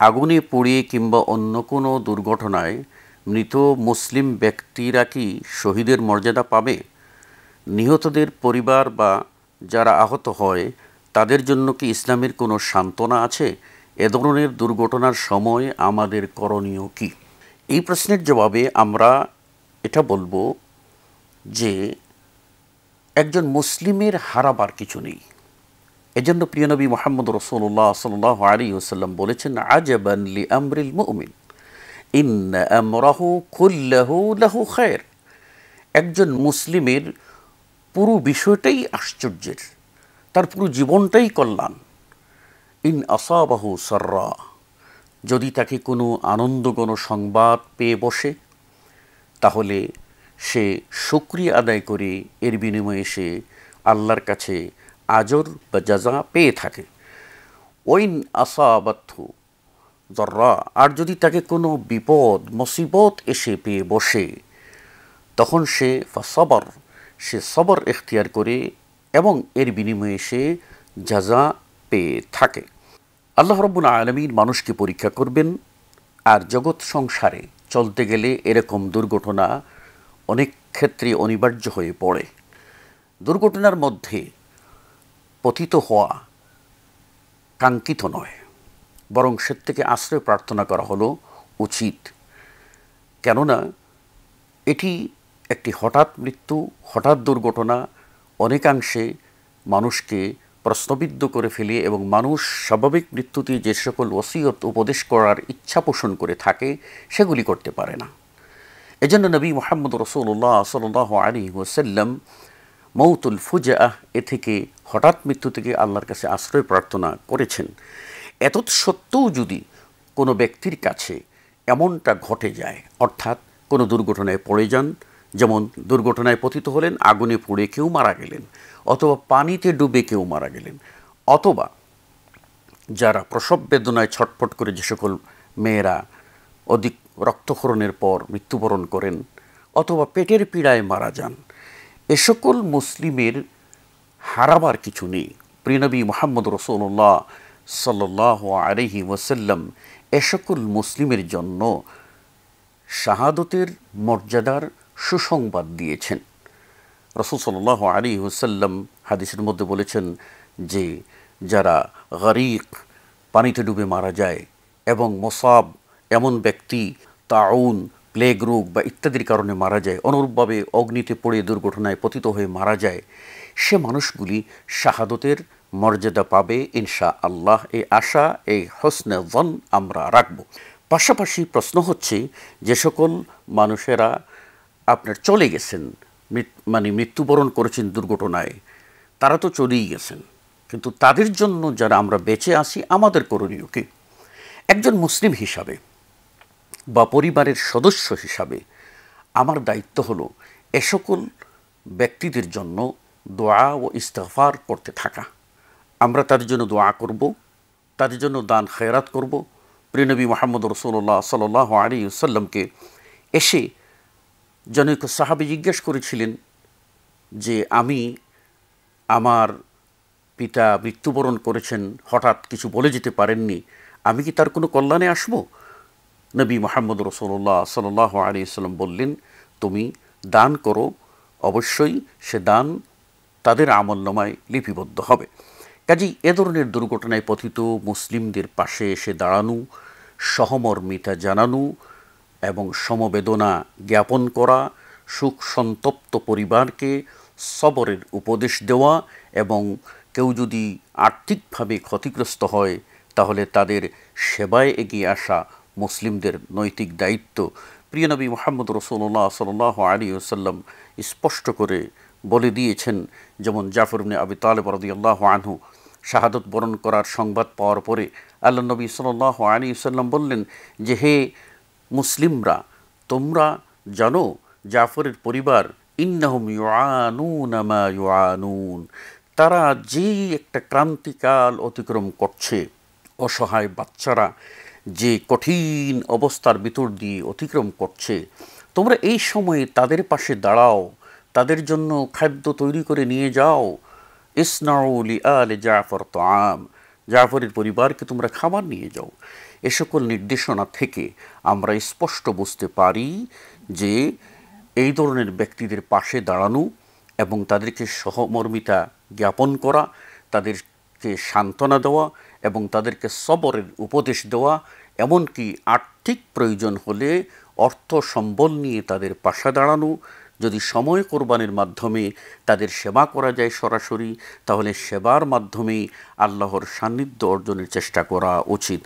আগুনে পুড়ে কিংবা অন্য কোনো দুর্ঘটনায় মৃত মুসলিম ব্যক্তিরা কি শহীদের মর্যাদা পাবে? নিহতদের পরিবার বা যারা আহত হয়, তাদের জন্য কি ইসলামের কোনো সান্ত্বনা আছে? এ ধরনের দুর্ঘটনার সময় আমাদের করণীয় কি? এই প্রশ্নের জবাবে আমরা এটা বলব যে, একজন মুসলিমের হারাবার কিছু নেই। এজন্য প্রিয়নবী মোহাম্মদ রসুল্লাহ সাল আলী ওসাল্লাম বলেছেন, আজবান লি আমরিল মুমিন। ইন আমরাহু কুল্লাহু লাহু খায়ের। একজন মুসলিমের পুরো বিষয়টাই আশ্চর্যের, তার পুরো জীবনটাই কল্যাণ। ইন আসাবাহু সর্রা, যদি তাকে কোনো আনন্দ কোনো সংবাদ পেয়ে বসে, তাহলে সে সুক্রিয়া আদায় করে, এর বিনিময়ে সে আল্লাহর কাছে আজর বা যাজা পেয়ে থাকে। ওইন আসাবাথু জর্রা আর যদি তাকে কোনো বিপদ, মুসিবত এসে পেয়ে বসে, তখন সে সবর সে সবর এখতিয়ার করে এবং এর বিনিময়ে সে যাজা পেয়ে থাকে। আল্লাহ রব্বুল আলমীর মানুষকে পরীক্ষা করবেন, আর জগৎ সংসারে চলতে গেলে এরকম দুর্ঘটনা অনেক ক্ষেত্রে অনিবার্য হয়ে পড়ে। দুর্ঘটনার মধ্যে পতিত হওয়া কাঙ্ক্ষিত নয়। বরং সে থেকে আশ্রয় প্রার্থনা করা হলো উচিত। কেননা, এটি একটি হঠাৎ মৃত্যু, হঠাৎ দুর্ঘটনা, অনেকাংশে মানুষকে প্রশ্নবিদ্ধ করে ফেলে এবং মানুষ স্বাভাবিক মৃত্যুতে যে সকল ওসিয়ত উপদেশ করার ইচ্ছা পোষণ করে থাকে, সেগুলি করতে পারে না। এজন্য নবী মোহাম্মদ রসুল্লাহ সাল আলী ওসাল্লাম মৌতুল ফুজাহ এ থেকে হঠাৎ মৃত্যু থেকে আল্লাহর কাছে আশ্রয় প্রার্থনা করেছেন। এত সত্ত্বেও যদি কোনো ব্যক্তির কাছে এমনটা ঘটে যায়, অর্থাৎ কোনো দুর্ঘটনায় পড়ে যান, যেমন দুর্ঘটনায় পতিত হলেন, আগুনে পুড়ে কেউ মারা গেলেন, অথবা পানিতে ডুবে কেউ মারা গেলেন, অথবা যারা প্রসব বেদনায় ছটফট করে যে সকল মেয়েরা অধিক রক্তক্ষরণের পর মৃত্যুবরণ করেন, অথবা পেটের পীড়ায় মারা যান এ সকল মুসলিমের হারাবার কিছু নেই। প্রিনবী মোহাম্মদ রসুল্লাহ সাল্লাহ আলহি ওসাল্লাম এ সকল মুসলিমের জন্য শাহাদতের মর্যাদার সুসংবাদ দিয়েছেন। রসুল সাল্লাহ আলী হুসাল্লাম হাদিসের মধ্যে বলেছেন যে, যারা গরিক, পানিতে ডুবে মারা যায় এবং মোসাব, এমন ব্যক্তি, তাউন প্লেগ রোগ বা ইত্যাদির কারণে মারা যায়। অনুরূপভাবে অগ্নিতে পড়ে দুর্ঘটনায় পতিত হয়ে মারা যায়। সে মানুষগুলি শাহাদতের মর্যাদা পাবে ইনশা আল্লাহ এই আশা, এই হসনে জন আমরা রাখব। পাশাপাশি প্রশ্ন হচ্ছে, যে সকল মানুষেরা আপনার চলে গেছেন মানে মৃত্যুবরণ করেছেন দুর্ঘটনায়, তারা তো চলেই গেছেন। কিন্তু তাদের জন্য যারা আমরা বেঁচে আসি আমাদের করণীয় কি? একজন মুসলিম হিসাবে বা পরিবারের সদস্য হিসাবে আমার দায়িত্ব হলো এ সকল ব্যক্তিদের জন্য দোয়া ও ইস্তফার করতে থাকা। আমরা তাদের জন্য দোয়া করব তাদের জন্য দান খেরাত করব। প্রিনবী মোহাম্মদ রসুল্লাহ সাল আলী সাল্লামকে এসে জনৈক সাহাবি জিজ্ঞেস করেছিলেন যে, আমি আমার পিতা মৃত্যুবরণ করেছেন, হঠাৎ কিছু বলে যেতে পারেননি, আমি কি তার কোনো কল্যাণে আসব? নবী মোহাম্মদ রসুল্লাহ সাল আলী সাল্লাম বললেন, তুমি দান করো, অবশ্যই সে দান তাদের আমলনামায় লিপিবদ্ধ হবে। কাজেই এ ধরনের দুর্ঘটনায় পথিত মুসলিমদের পাশে এসে দাঁড়ানো, সহমর্মিতা জানানো এবং সমবেদনা জ্ঞাপন করা, সুখ সন্তপ্ত পরিবারকে সবরের উপদেশ দেওয়া এবং কেউ যদি আর্থিকভাবে ক্ষতিগ্রস্ত হয়, তাহলে তাদের সেবায় এগিয়ে আসা মুসলিমদের নৈতিক দায়িত্ব। প্রিয়নবী মোহাম্মদ রসুল্লাহ সাল আলী ওসাল্লাম স্পষ্ট করে বলে দিয়েছেন, যেমন জাফরুবনে আবি তালেব রদিয়াল্লাহ আনহু, শাহাদত বরণ করার সংবাদ পাওয়ার পরে আল্লাহ নবী সাল আলী সাল্লাম বললেন যে, হে মুসলিমরা, তোমরা জানো জাফরের পরিবার, ইন্নাহুম ইউআনুন মা ইউআনুন। তারা যে একটা ক্রান্তিকাল অতিক্রম করছে, অসহায় বাচ্চারা যে কঠিন অবস্থার ভিতর দিয়ে অতিক্রম করছে, তোমরা এই সময়ে তাদের পাশে দাঁড়াও, তাদের জন্য খাদ্য তৈরি করে নিয়ে যাও। ইসনাউলি আলে জাফর আম জাফরের পরিবারকে তোমরা খাবার নিয়ে যাও। এ সকল নির্দেশনা থেকে আমরা স্পষ্ট বুঝতে পারি যে এই ধরনের ব্যক্তিদের পাশে দাঁড়ানো এবং তাদেরকে সহমর্মিতা জ্ঞাপন করা তাদেরকে সান্ত্বনা দেওয়া এবং তাদেরকে সবরের উপদেশ দেওয়া, এমনকি আর্থিক প্রয়োজন হলে অর্থ সম্বল নিয়ে তাদের পাশে দাঁড়ানো। যদি সময় কোরবানির মাধ্যমে তাদের সেবা করা যায় সরাসরি, তাহলে সেবার মাধ্যমেই আল্লাহর সান্নিধ্য অর্জনের চেষ্টা করা উচিত।